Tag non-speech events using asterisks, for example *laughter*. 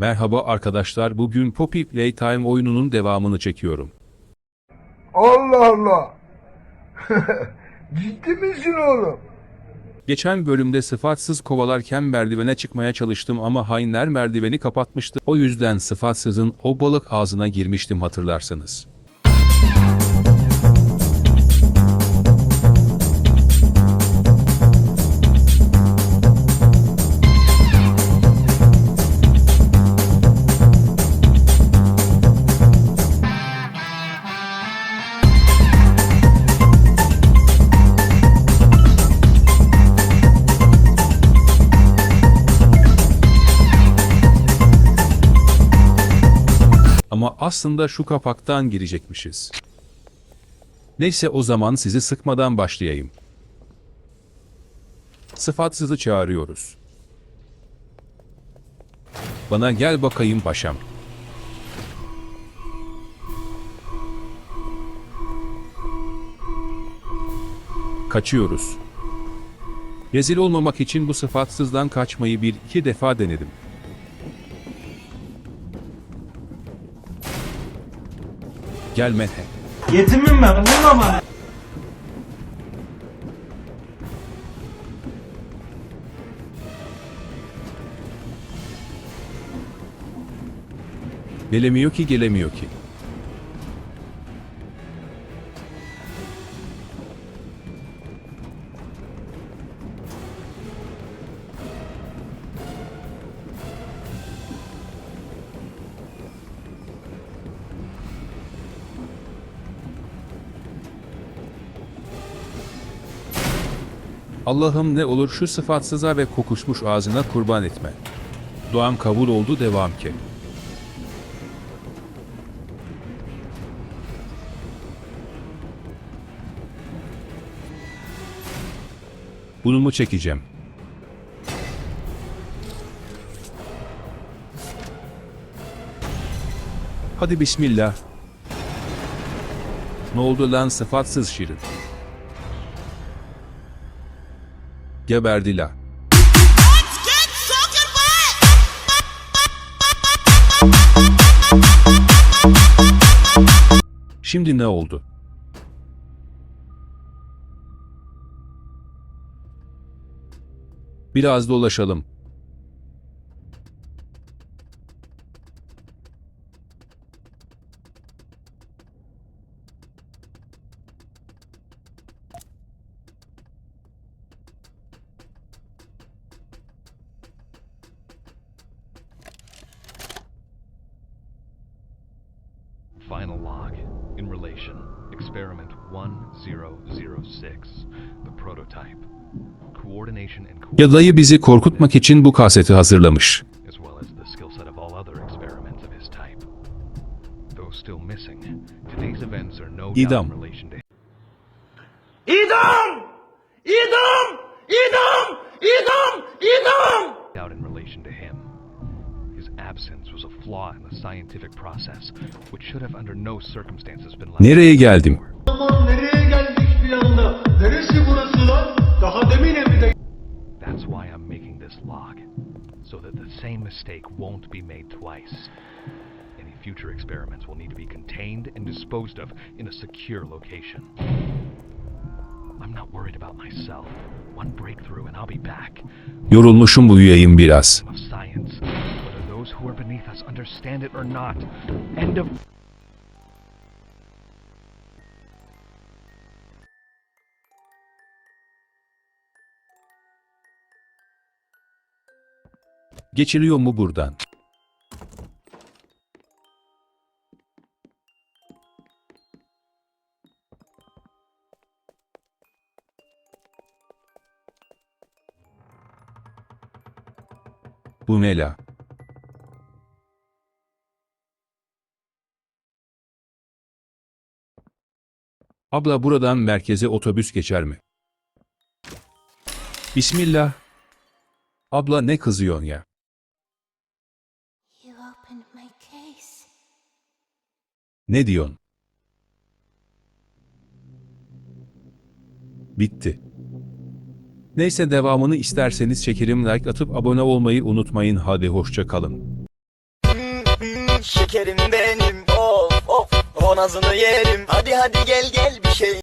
Merhaba arkadaşlar bugün Poppy Playtime oyununun devamını çekiyorum. Allah Allah. *laughs* Ciddi misin oğlum? Geçen bölümde sıfatsız kovalarken merdivene çıkmaya çalıştım ama hainler merdiveni kapatmıştı. O yüzden sıfatsızın o balık ağzına girmiştim hatırlarsanız. Aslında şu kapaktan girecekmişiz. Neyse o zaman sizi sıkmadan başlayayım. Sıfatsızı çağırıyoruz. Bana gel bakayım paşam. Kaçıyoruz. Rezil olmamak için bu sıfatsızdan kaçmayı bir iki defa denedim. Gelme. Yetimim ben vurma bana. Gelemiyor ki gelemiyor ki. Allah'ım ne olur şu sıfatsıza ve kokuşmuş ağzına kurban etme. Duam kabul oldu devam ki. Bunu mu çekeceğim? Hadi bismillah. Ne oldu lan sıfatsız şirin? Geberdi la. Şimdi ne oldu? Biraz dolaşalım. In relation. Experiment 1006. The prototype. Coordination and Ya dayı bizi korkutmak için bu kaseti hazırlamış. as well as the skill set of all other experiments of his type. Though still missing, today's events are no doubt İdam. in relation to İdam! İdam! İdam! İdam! İdam! Absence was a flaw in the scientific process, which should have under no circumstances been left. Nereye geldim? Aman nereye geldik bir anda? Neresi burası lan? Daha demin evde That's why I'm making this log, so that the same mistake won't be made twice. Any future experiments will need to be contained and disposed of in a secure location. I'm not worried about myself. One breakthrough and I'll be back. Yorulmuşum uyuyayım biraz. Understand it or not. End of Geçiliyor mu buradan? Bu ne la? Abla buradan merkeze otobüs geçer mi? Bismillah. Abla ne kızıyorsun ya? Ne diyorsun? Bitti. Neyse devamını isterseniz çekerim like atıp abone olmayı unutmayın hadi hoşça kalın. şekerim benim Of of o nazını yerim. Hadi hadi gel gel bir şey